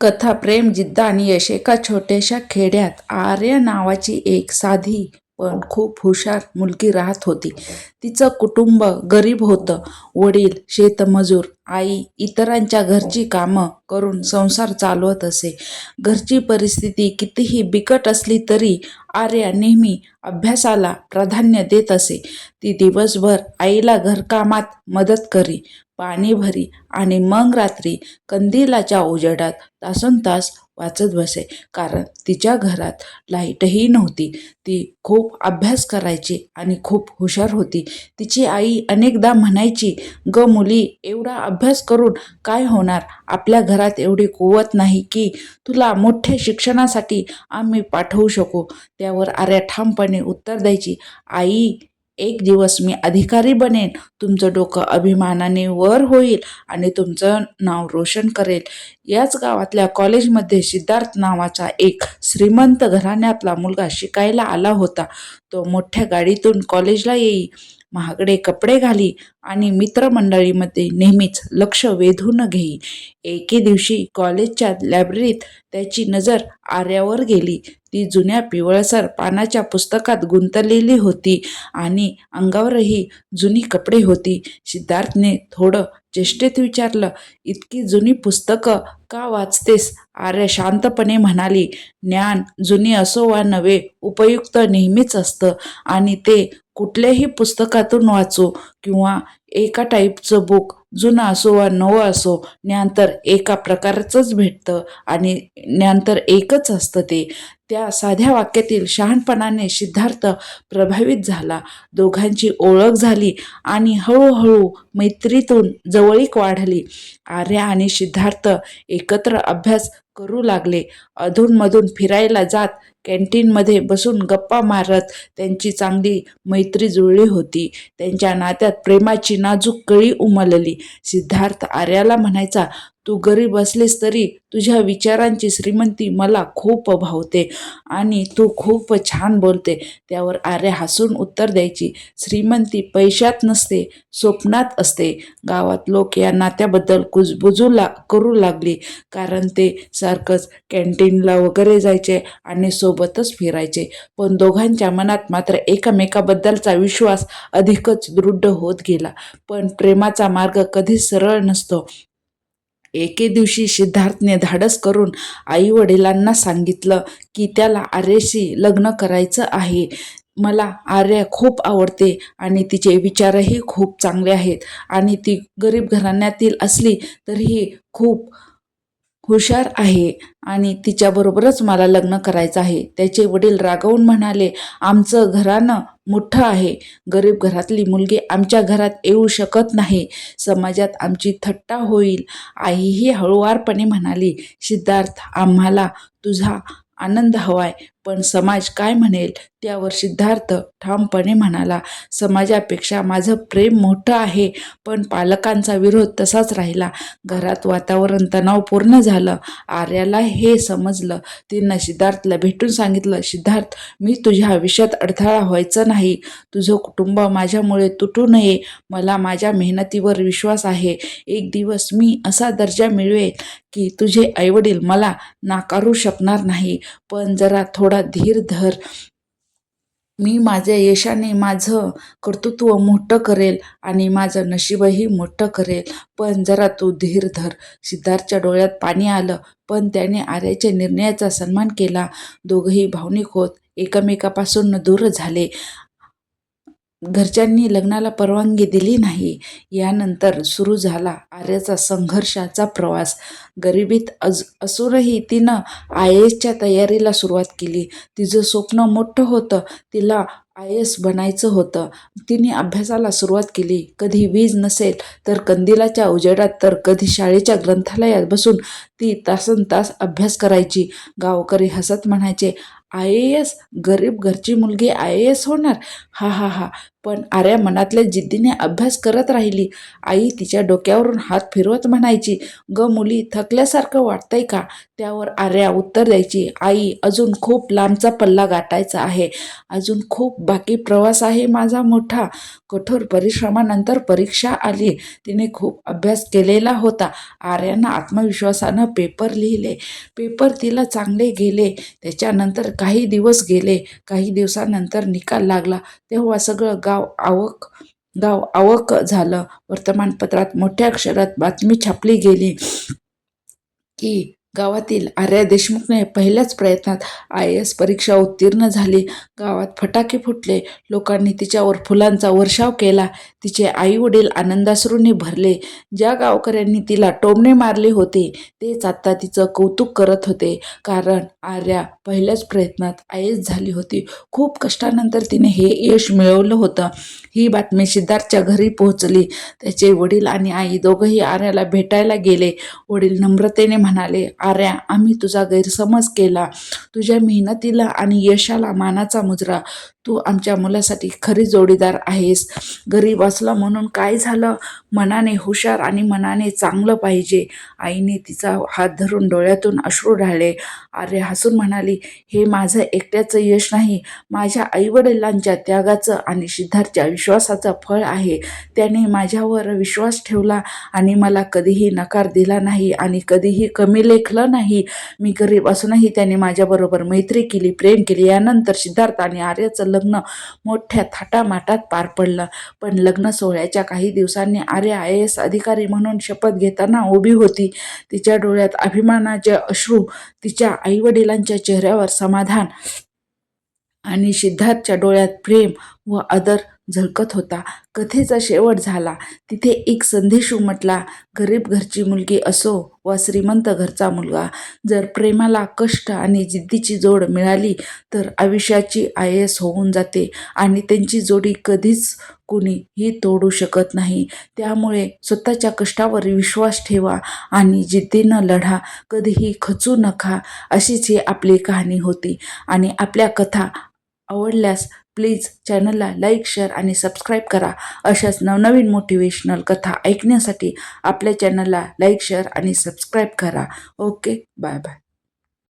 कथा प्रेम जिद्द आणि यश एका छोट्याशा खेड्यात आर्या नावाची एक साधी पण खूप हुशार मुलगी राहत होती. तिचं कुटुंब गरीब होतं. वडील शेतमजूर आई इतरांच्या घरची कामं करून संसार चालवत असे. घरची परिस्थिती कितीही बिकट असली तरी आर्या नेहमी अभ्यासाला प्राधान्य देत असे. ती दिवसभर आईला घरकामात मदत करी. पाणी भरी आणि मग रात्री कंदिलाच्या उजेडात तासन तास वाचत बसे. कारण तिच्या घरात लाईटही नव्हती. ती खूप अभ्यास करायची आणि खूप हुशार होती. तिची आई अनेकदा म्हणायची ग मुली एवढा अभ्यास करून काय होणार? आपल्या घरात एवढी कुवत नाही की तुला मोठ्या शिक्षणासाठी आम्ही पाठवू शकू. त्यावर आर्या ठामपणे उत्तर द्यायची आई एक दिवस मी अधिकारी बनेन तुमचं डोकं अभिमानाने वर होईल आणि तुमचं नाव रोशन करेल. याच गावातल्या कॉलेजमध्ये सिद्धार्थ नावाचा एक श्रीमंत घराण्यातला मुलगा शिकायला आला होता. तो मोठ्या गाडीतून कॉलेजला येई. महागडे कपडे घाली आणि मित्रमंडळीमध्ये नेहमीच लक्ष वेधून घेई एके दिवशी कॉलेजच्या लायब्ररीत त्याची नजर आर्यावर गेली. ती जुन्या पिवळसर पानाच्या पुस्तकात गुंतलेली होती आणि अंगावरही जुनी कपडे होती. सिद्धार्थने थोडं चेष्टेत विचारलं इतकी जुनी पुस्तकं का वाचतेस? आर्य शांतपणे म्हणाली ज्ञान जुनी असो वा नवे उपयुक्त नेहमीच असतं आणि ते कुठल्याही पुस्तकातून वाचो किंवा एका टाईपचं बुक जुनं असो वा नवं असो ज्ञान तर एका प्रकारचंच भेटतं आणि ज्ञान तर एकच असतं ते. त्या साध्या वाक्यातील शहाणपणाने सिद्धार्थ प्रभावित झाला. दोघांची ओळख झाली आणि हळूहळू मैत्रीतून जवळीक वाढली. आर्या आणि सिद्धार्थ एकत्र अभ्यास करू लागले. अधूनमधून फिरायला जात कॅन्टीनमध्ये बसून गप्पा मारत त्यांची चांगली मैत्री जुळली होती. त्यांच्या नात्यात प्रेमाची नाजूक कळी उमलली. सिद्धार्थ आर्याला म्हणायचा तू गरीब असलीस तरी तुझ्या विचारांची श्रीमंती मला खूप भावते आणि तू खूप छान बोलते. त्यावर आर्या हसून उत्तर द्यायची. श्रीमंती पैशात नसते स्वप्नात असते. गावात लोक या नात्याबद्दल कुजबुजू ला करू लागली कारण ते सारखंच कॅन्टीनला वगैरे जायचे आणि सोबतच फिरायचे. पण दोघांच्या मनात मात्र एकमेकाबद्दलचा विश्वास अधिकच दृढ होत गेला. पण प्रेमाचा मार्ग कधीच सरळ नसतो. एके दिवशी सिद्धार्थने धाडस करून आई वडिलांना सांगितलं की त्याला आर्याशी लग्न करायचं आहे. मला आर्या खूप आवडते आणि तिचे विचारही खूप चांगले आहेत आणि ती गरीब घराण्यातील असली तरीही खूप हुशार आहे आणि तिच्याबरोबरच मला लग्न करायचं आहे. त्याचे वडील रागवून म्हणाले आमचं घरानं मोठं आहे. गरीब घरातली मुलगी आमच्या घरात येऊ शकत नाही. समाजात आमची थट्टा होईल. आईही हळुवारपणे म्हणाली सिद्धार्थ आम्हाला तुझा आनंद हवाय. पण समाज काय म्हणेल त्यावर सिद्धार्थ ठामपणे म्हणाला समाजापेक्षा माझं प्रेम मोठं आहे पण पालकांचा विरोध तसाच राहिला. घरात वातावरण तणावपूर्ण झालं. आर्याला हे समजलं. तिनं सिद्धार्थला भेटून सांगितलं सिद्धार्थ मी तुझ्या आयुष्यात अडथळा व्हायचं नाही. तुझं कुटुंब माझ्यामुळे तुटू नये. मला माझ्या मेहनतीवर विश्वास आहे. एक दिवस मी असा दर्जा मिळवेल की तुझे आईवडील मला नाकारू शकणार नाही. पण जरा थोडा धीर धर. मी माझ्या यशाने माझं कर्तृत्व मोठं करेल आणि माझं नशीबही मोठं करेल. पण जरा तू धीर धर. सिद्धार्थच्या डोळ्यात पाणी आलं पण त्याने आर्याच्या निर्णयाचा सन्मान केला. दोघंही भावनिक होत एकमेकापासून दूर झाले. घरच्यांनी लग्नाला परवानगी दिली नाही. यानंतर सुरू झाला आर्याचा संघर्षाचा प्रवास. गरिबीत अज असूनही तिनं आय एसच्या तयारीला सुरुवात केली. तिचं स्वप्न मोठं होतं. तिला आय एस बनायचं होतं. तिने अभ्यासाला सुरुवात केली. कधी वीज नसेल तर कंदिलाच्या उजेडात तर कधी शाळेच्या ग्रंथालयात बसून ती तासन तास अभ्यास करायची. गावकरी हसत म्हणायचे आय ए एस गरीब घरची मुलगी आय ए एस होणार? हा हा हा. पण आर्या मनातल्या जिद्दीने अभ्यास करत राहिली. आई तिच्या डोक्यावरून हात फिरवत म्हणायची ग मुली थकल्यासारखं वाटतंय का? त्यावर आर्या उत्तर द्यायची आई अजून खूप लांबचा पल्ला गाठायचा आहे. अजून खूप बाकी प्रवास आहे माझा मोठा. कठोर परिश्रमानंतर परीक्षा आली. तिने खूप अभ्यास केलेला होता. आर्यानं आत्मविश्वासानं पेपर लिहिले. पेपर तिला चांगले गेले. त्याच्यानंतर काही दिवस गेले. काही दिवसानंतर निकाल लागला. तेव्हा सगळं गाव आवक गाव आवक झालं. वर्तमानपत्रात मोठ्या अक्षरात बातमी छापली गेली की गावातील आर्या देशमुखने पहिल्याच प्रयत्नात आय एस परीक्षा उत्तीर्ण झाली. गावात फटाके फुटले. लोकांनी तिच्यावर फुलांचा वर्षाव केला. तिचे आई वडील आनंदाश्रूंनी भरले. ज्या गावकऱ्यांनी तिला टोमणे मारले होते तेच आता तिचं कौतुक करत होते. कारण आर्या पहिल्याच प्रयत्नात आय एस झाली होती. खूप कष्टानंतर तिने हे यश मिळवलं होतं. ही बातमी सिद्धार्थच्या घरी पोहोचली. त्याचे वडील आणि आई दोघंही आर्याला भेटायला गेले. वडील नम्रतेने म्हणाले आर्या आम्ही तुझा गैरसमज केला. तुझ्या मेहनतीला आणि यशाला मानाचा मुजरा. तू आमच्या मुलासाठी खरी जोडीदार आहेस. गरीब असला म्हणून काय झालं? मनाने हुशार आणि मनाने चांगलं पाहिजे. आईने तिचा हात धरून डोळ्यातून अश्रू ढाळले. आर्य हसून म्हणाली हे माझं एकट्याचं यश नाही. माझ्या आईवडिलांच्या त्यागाचं आणि सिद्धार्थच्या विश्वासाचं फळ आहे. त्याने माझ्यावर विश्वास ठेवला आणि मला कधीही नकार दिला नाही आणि कधीही कमी ऐकलं नाही. मी गरीब असूनही त्याने माझ्याबरोबर मैत्री केली प्रेम केली. यानंतर सिद्धार्थ आणि आर्याचं लग्न मोठ्या थाटामाटात पार पडलं. पण लग्न सोहळ्याच्या काही दिवसांनी आर्या आय एस अधिकारी म्हणून शपथ घेताना उभी होती. तिच्या डोळ्यात अभिमानाचे अश्रू तिच्या आईवडिलांच्या चेहऱ्यावर समाधान आणि सिद्धार्थच्या डोळ्यात प्रेम व आदर झळकत होता. कथेचा शेवट झाला. तिथे एक संदेश उमटला गरीब घरची मुलगी असो वा श्रीमंत घरचा मुलगा जर प्रेमाला कष्ट आणि जिद्दीची जोड मिळाली तर आयुष्याची आय एस होऊन जाते आणि त्यांची जोडी कधीच कोणीही तोडू शकत नाही. त्यामुळे स्वतःच्या कष्टावर विश्वास ठेवा आणि जिद्दीनं लढा. कधीही खचू नका. अशीच ही आपली कहाणी होती. आणि आपल्या कथा आवडल्यास प्लीज चॅनलला लाईक शेअर आणि सबस्क्राईब करा. अशाच नवनवीन मोटिवेशनल कथा ऐकण्यासाठी आपल्या चॅनलला लाईक शेअर आणि सबस्क्राईब करा. Okay bye bye.